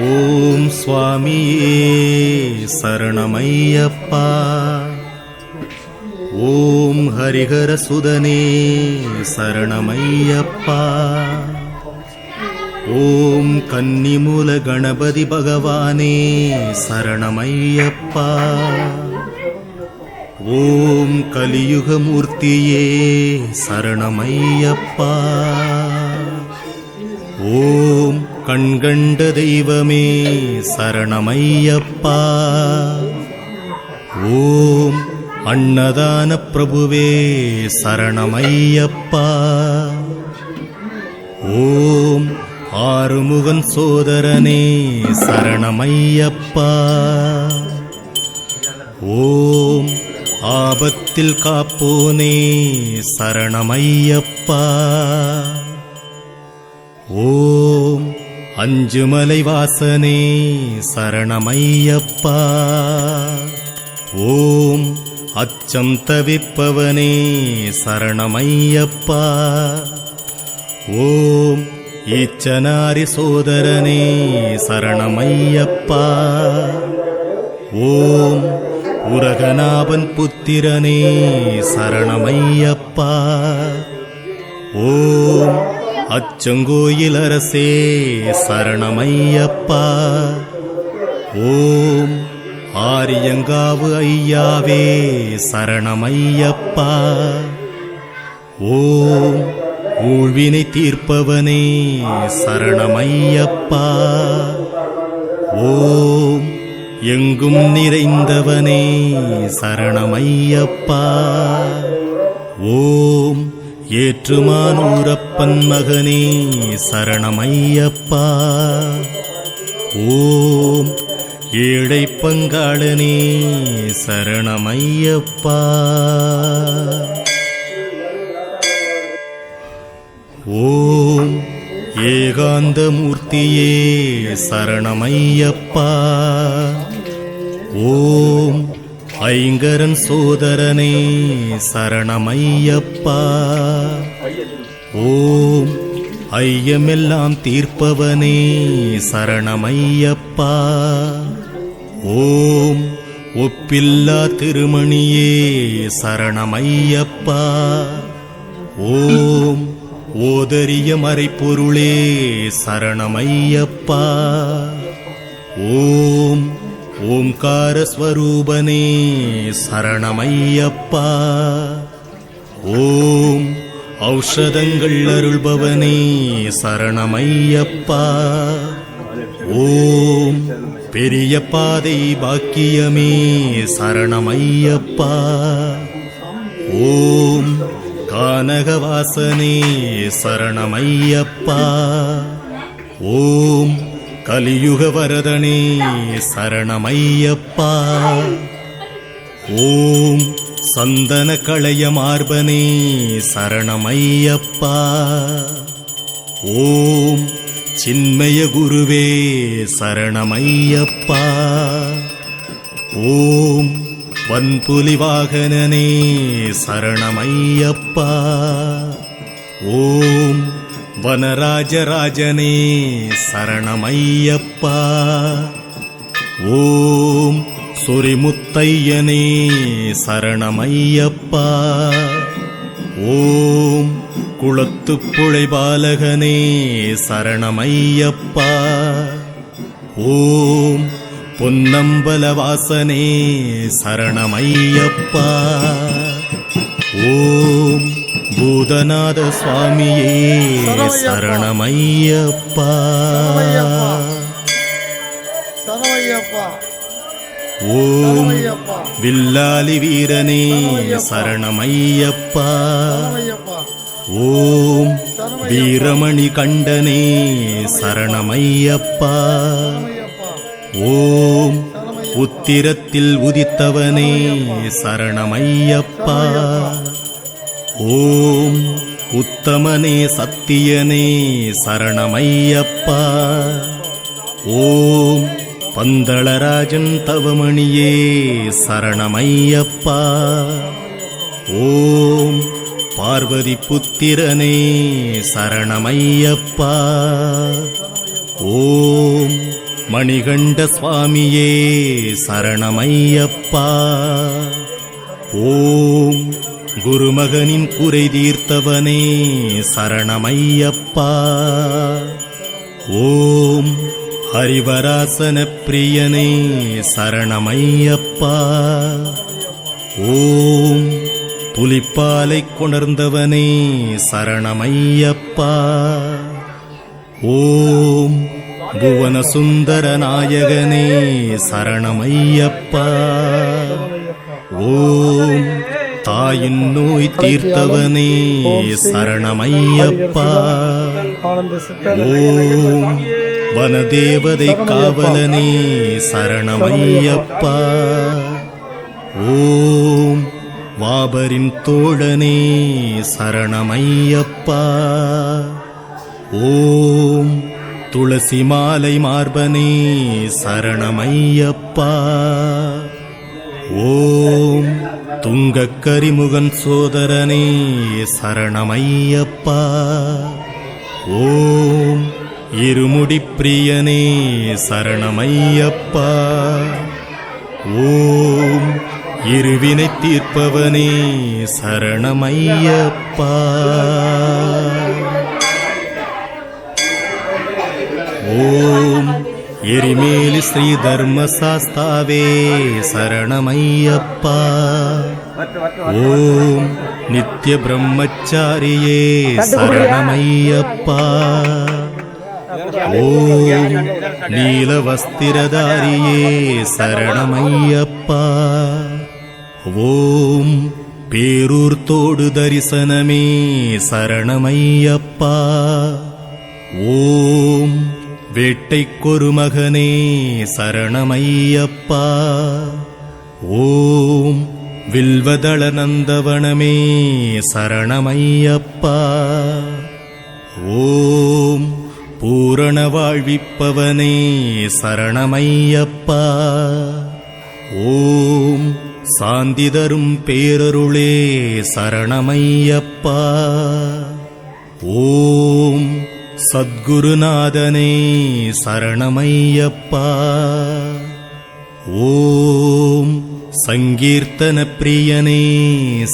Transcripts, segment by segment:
ஓம் சுவாமியே சரணமையப்பா. ஓம் ஹரிஹர சுதனே சரணமையப்பா. ஓம் கன்னிமூல கணபதி பகவானே சரணமையப்பா. ஓம் கலியுகமூர்த்தியே சரணமையப்பா. ஓம் கண்கண்ட தெய்வமே சரணமையப்பா. ஓம் அன்னதான பிரபுவே சரணமையப்பா. ஓம் ஆறுமுகன் சோதரனே சரணமையப்பா. ஓம் ஆபத்தில் காப்போனே சரணமையப்பா. ஓம் அஞ்சுமலை வாசனே சரணமையப்பா. ஓம் அச்சம் தவிப்பவனே சரணமையப்பா. ஓம் ஈச்சனாரி சோதரனே சரணமையப்பா. ஓம் உரகநாபன் புத்திரனே சரணமையப்பா. ஓம் அச்சங்கோயில் அரசே சரணமையப்பா. ஓம் ஆரியங்காவு ஐயாவே சரணமையப்பா. ஓம் ஊழ்வினை தீர்ப்பவனே சரணமையப்பா. ஓம் எங்கும் நிறைந்தவனே சரணமையப்பா. ஓம் ஏற்றுமானூரப்பன் மகனே சரணமையப்பா. ஓம் ஏழை பங்காளனே சரணமையப்பா. ஓம் ஏகாந்தமூர்த்தியே சரணமையப்பா. ஓம் ஐங்கரன் சோதரனே சரணமையப்பா. ஓம் ஐயமெல்லாம் தீர்ப்பவனே சரணமையப்பா. ஓம் ஒப்பில்லா திருமணியே சரணமையப்பா. ஓம் ஓதரிய மறைப்பொருளே சரணமையப்பா. ஓம் ஓம்காரஸ்வரூபனே சரணமையப்பா. ஓம் ஔஷதங்கள் அருள்பவனே சரணமையப்பா. ஓம் பெரிய பாதை பாக்கியமே சரணமையப்பா. ஓம் கானகவாசனே சரணமையப்பா. ஓம் கலியுக வரதனே சரணமையப்பா. ஓம் சந்தன களைய மார்பனே சரணமையப்பா. ஓம் சின்மய குருவே சரணமையப்பா. ஓம் வன்புலி வாகனனே சரணமையப்பா. ஓம் வனராஜராஜனே சரணமையப்பா. ஓம் சொரிமுத்தையனே சரணமையப்பா. ஓம் குளத்துப்புழை பாலகனே சரணமையப்பா. ஓம் பொன்னம்பலவாசனே சரணமையப்பா. ஓம் பூதநாத சுவாமியே சரணமையப்பா. ஓம் வில்லாலி வீரனே சரணமையப்பா. ஓம் வீரமணி கண்டனே சரணமையப்பா. ஓம் உத்திரத்தில் உதித்தவனே சரணமையப்பா. ஓம் உத்தமனே சத்தியனே சரணமையப்பா. ஓம் பந்தளராஜன் தவமணியே சரணமையப்பா. ஓம் பார்வதி புத்திரனே சரணமையப்பா. ஓம் மணிகண்ட சுவாமியே சரணமையப்பா. ஓம் குருமகனின் குறை தீர்த்தவனே சரணமையப்பா. ஓம் ஹரிவராசன பிரியனே சரணமையப்பா. ஓம் புலிப்பாலை கொணர்ந்தவனே சரணமையப்பா. ஓம் புவன சுந்தர நாயகனே சரணமையப்பா. ஓம். தாயின் நோய் தீர்த்தவனே சரணமையப்பா. ஓம். வனதேவதை காவலனே சரணமையப்பா. ஓம். வாபரின் தோழனே சரணமையப்பா. ஓம். துளசி மாலை மார்பனே சரணமையப்பா. ஓம் துங்கக் கரிமுகன் சோதரனே சரணமையப்பா. ஓம் இருமுடிப் பிரியனே சரணமையப்பா. ஓம் இருவினை தீர்ப்பவனே சரணமையப்பா. ஓம் எரிமேலி ஸ்ரீ தர்மசாஸ்தாவே சரணமையப்பா. ஓம் நித்ய பிரம்மச்சாரியே சரணமையப்பா. ஓம் நீல வஸ்திரதாரியே சரணமையப்பா. ஓம் பேரூர் தோடு தரிசனமே சரணமையப்பா. ஓம் வேட்டைக்கொரு மகனே சரணமையப்பா. ஓம் வில்வதள நந்தவனமே சரணமையப்பா. ஓம் பூரண வாழ்விப்பவனே சரணமையப்பா. ஓம் சாந்தி தரும் பேரருளே சரணமையப்பா. ஓம் சத்குருநாதனே சரணமையப்பா. ஓம் சங்கீர்த்தன பிரியனே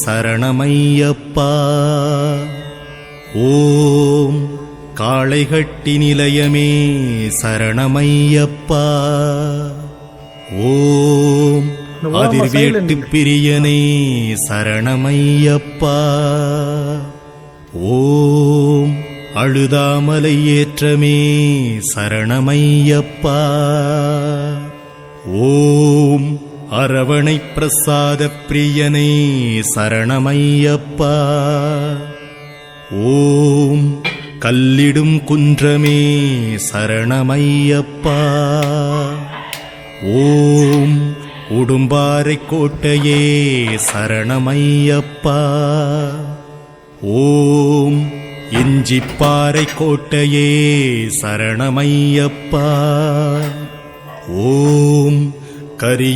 சரணமையப்பா. ஓம் காளைகட்டி நிலையமே சரணமையப்பா. ஓம் அதிர்வேட்டு பிரியனே சரணமையப்பா. ஓம் அழுதாமலை ஏற்றமே சரணமையப்பா. ஓம் அரவணை பிரசாத பிரியனை சரணமையப்பா. ஓம் கல்லிடும் குன்றமே சரணமையப்பா. ஓம் உடும்பாறை கோட்டையே சரணமையப்பா. ஓம் இஞ்சிப்பாறை கோட்டையே சரணமையப்பா. ஓம் கரிய